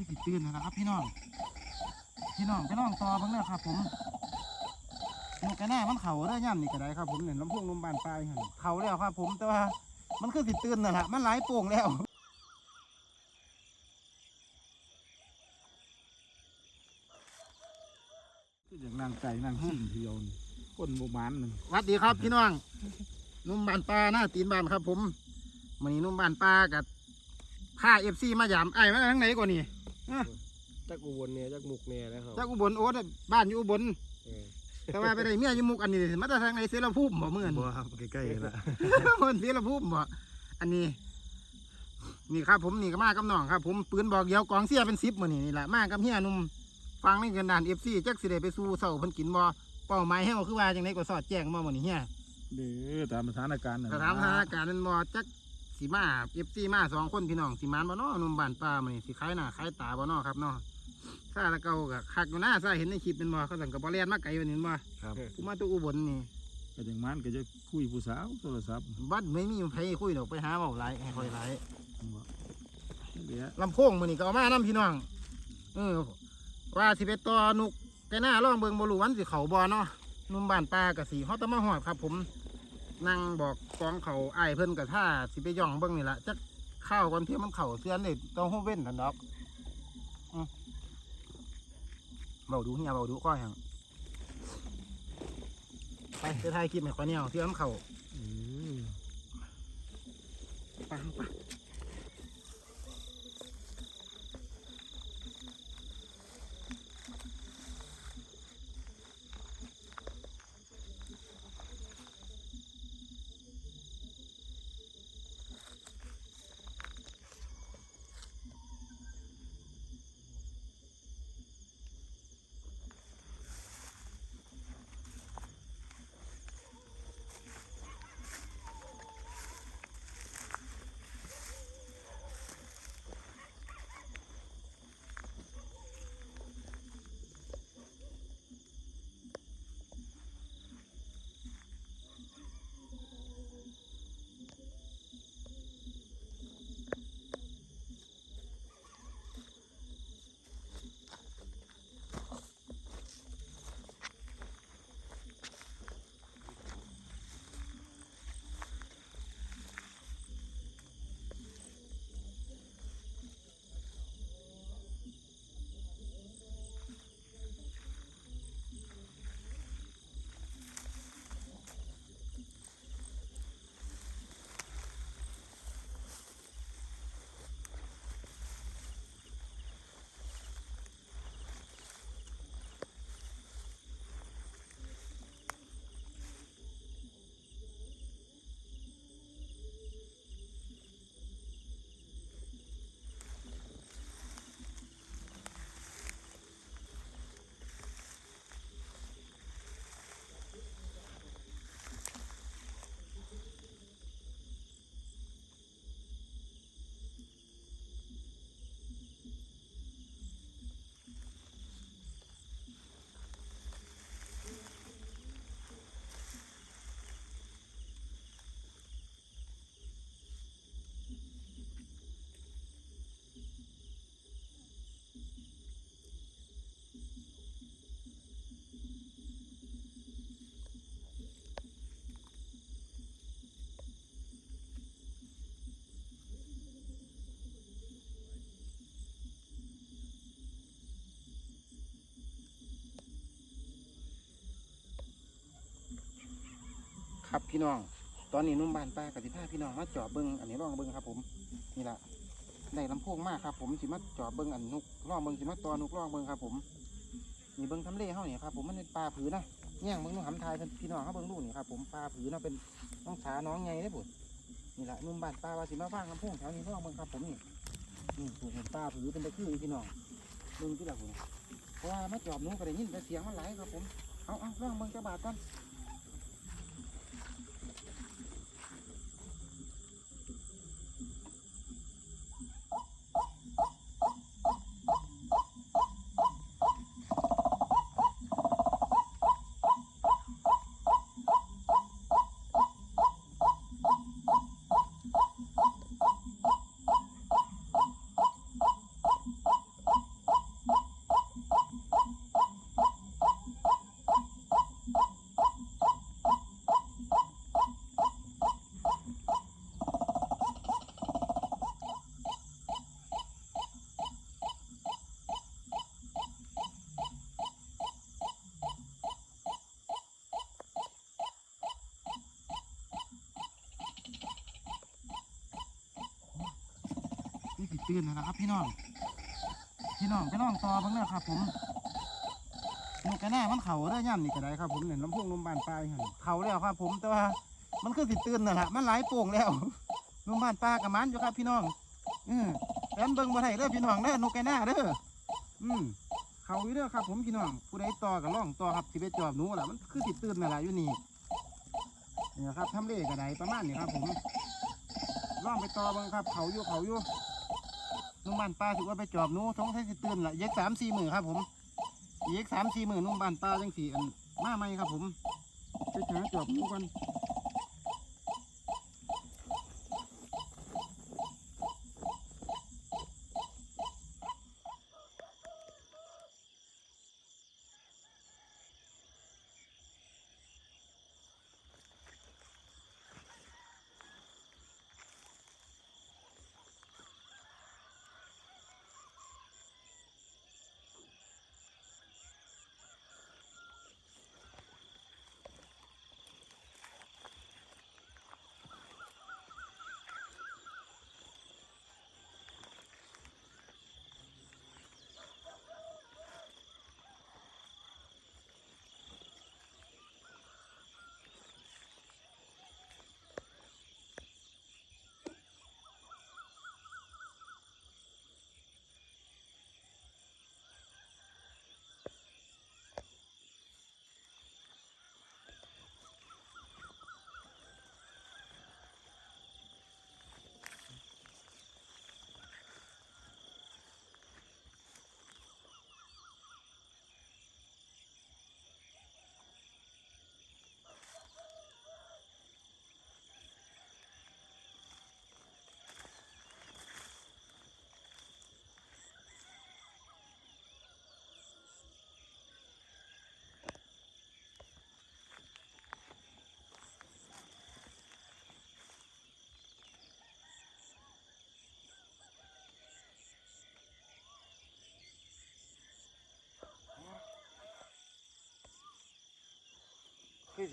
นี่สิตื่นแล้วนะครับพี่น้อง พี่น้องพี่น้องต่อเบ้างเด้อครับผมนกกระหน้ามันเข่าได้ย่ำนี่ก็ได้ครับผมเนี่ยลำโพงลมบานปลายหั่นเข่าแล้วครับผมแต่ว่ามันคือสิตื่นนั่นแหละมันหลายโป่งแล้วคืออย่างนางไก่นางหิ่งเทียวนี่คนโบมานหนึ่งสวัสดีครับพี่น้องนุ่มบานปลาหน้าตีนบานครับ ผมมันนี้นุ่มบานปลากับผ้าเอฟซีมาหยามไอ้มาทางไหนก่อนนี่ จักอุบลเนี่ยจักมุกเนี่ยนะครับจากอุบลโอ๊ตบ้านอยู่อุบล เออแต่ว่าไปได้เมียอยู่มุกอันนี้มาแต่ทางไหนเสรภูมิบ่เมื่อน บ่ครับใกล้ๆละมันเสรภูมิบ่อันนี้ นี่ครับผมนี่ก็มากับน้องครับ ผมปืนบอกเดียวกองเสียเป็นสิบมื้อนี่นี่แหละมากับเฮียหนุ่มฟังในกันดานเอฟซีจักสิได้ไปสู่เสาเพิ่นกินบ่เป้าหมายเฮาคือว่าจังไดก็สอดแจ้งบ่มื้อนี้เฮียเด้อตามสถานการณ์น่ะสถานสถานการณ์มันบ่จัก สีมาเอฟซีมาสองคนพี่น้องสีมานบ่เนาะหนุ่มบ้านป่ามื้อนี้สิขายหน้าขายตาบ่เนาะครับเนาะซาละเก่าก็คักอยู่หน้าซาเห็นในคลิปเป็นบ่เขาสั่งก็บ่แล่นมาไกลวันนี้บ่ครับผู้มาแตัวอุบลนี่ก็อย่างมันก็จะคุยผู้สาวโทรศัพท์บัดไม่มีไผคุยดอกไปหาเว้าหลายให้ค่อยหลายบ่เดี๋ยวลำโพงมื้อนี้ก็เอามานํพี่น้องเออว่าสิไปต่อนุกแต่หน้าลองเบิ่งบ่รู้วันสิเข้าบ่เนาะหนุ่มบ้านป่าก็สิเฮาต้องมาฮอดครับผม นั่งบอกกองเขาอ้ายเพิ่นก็ท่าสิไปย่องเบิ่งนี่ล่ะจักข้าวก่อนเที่ยมันเข้าเสื้อนนี่ต้องฮู้เว้นนั่นดอกเบาดูเฮียเบาดูข้อยังไปจะถ่ายคลิปให้ข้อเนี่ยเสื้อมนเข่าอืมปังปัง ครับพี่น้อง ตอนนี้นุ่มบานป้ากับสิพาพี่น้องมาจอบเบิ้งอันนี้ลองเบิ้งครับ ผมนี่ละได้ลำโพงมากครับ ผมสิมาจอบเบิ้งอันนุกลองเบิ้งสิมาตอนุกลองเบิ้งครับ ผมนี่เบิ้งทำเลเฮาเนี่ยครับผมมันเป็นปลาผือนะแย่งเบิ้งนุ่หำทายพี่น้องเขาเบิ้งดูนี่ครับผมปลาผือนะเป็นน้องสาน้องไงได้บุนี่ละนุ่มบานป้าว่าสิมาว่างลำโพงแถวนี้ลองเบิ้งครับ ผมนี่นี่ถูกเห็นปลาผือเป็นตะคือพี่น้องเบิ้งที่ละผมเพราะว่ามาจอบหนุก็ได้ยินแต่เสียงมันไหลครับผมเอาเอาลองเบิ้งจะบาดก่อน ตื่นนะครับ พี่น้อง พี่น้องไปลองต่อเบ้างเด้อครับ ผมนกกระแน่มันเข่าได้ย่ำนี่ก็ได้ครับผมเนี่ยลำโพงลมบานปลายหันเข่าแล้วครับ ผมแต่ว่ามันคือสิตื่นน่ะละมันหลายโป่งแล้วลมบานปลากับมันอยู่ครับ พี่น้องอือแอนเบิงบ่ได้เด้อพี่น้องเด้อนกกระแน่เด้ออืมเขาอยู่เด้อครับ ผมพี่น้องผู้ใดต่อกับล่องต่อครับสิไปจอบนูล่ะมันคือสิตื่นน่ะละอยู่นี่เนี่นะครับทำเลกระไดประมาณนี้ครับ ผมล่องไปต่อเบิ่งครับ เขาอยู่เขาอยู่ นุ่มบ้านป้าถือว่าไปจอบนู้สงสัยสิตื่นละเย็กสามสี่หมื่นครับผมเย็กสามสี่หมื่นนุ่มบ้านป้าจังสี่อันมาไหมครับผมไปหาจอบนู้กัน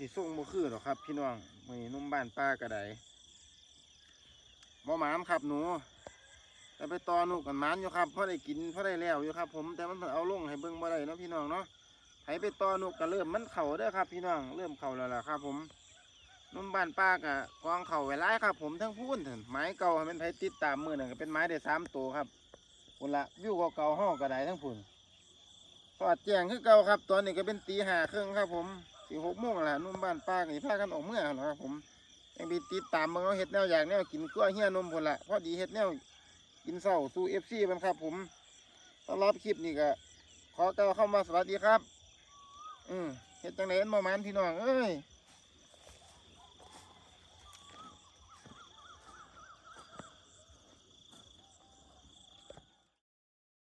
สิส่งบ่คือหรอกครับ พี่น้องมือนี้นุ่มบ้านป้ากระไดบ่หมามครับหนูแต่ไปตอหนูกันหมานอยู่ครับเพราะได้กินเพราะได้แล้วอยู่ครับ ผมแต่มันเอาลงให้เบิ่งบ่ได้เนาะพี่น้องเนาะไผไปตอหนูก็เริ่มมันเข่าเด้อครับ พี่น้องเริ่มเข่าแล้วล่ะครับ ผมนุ่มบ้านป้ากะกองเข่าไว้หลายครับ ผมทั้งพูนถึงไม้เก่าให้มันไผติดตามมือหนึ่งก็เป็นไม้ได้สามตัวครับพุ่นละวิวเก่าๆห้องกระไดทั้งพุ่นสอดแจงคือเก่าครับตอนนี้ก็เป็นตีห้าครึ่งครับผม สี่หกโมงแล้วนุ่มบ้านป้าก็สิพากันออกเมื่อเหรอครับผมยังไปติดตามเมืองเขาเฮ็ดแนวอย่างแนวกินกล้วยเฮียนมผลละพอดีเฮ็ดแนวกินเศร้าสู่เอฟซีมันครับ ผมต้อนรับคลิปนี่ก็ขอกล่าวเข้ามาสวัสดีครับ อืมเฮ็ดจังไดเอ็นมามันพี่น้องเอ้ย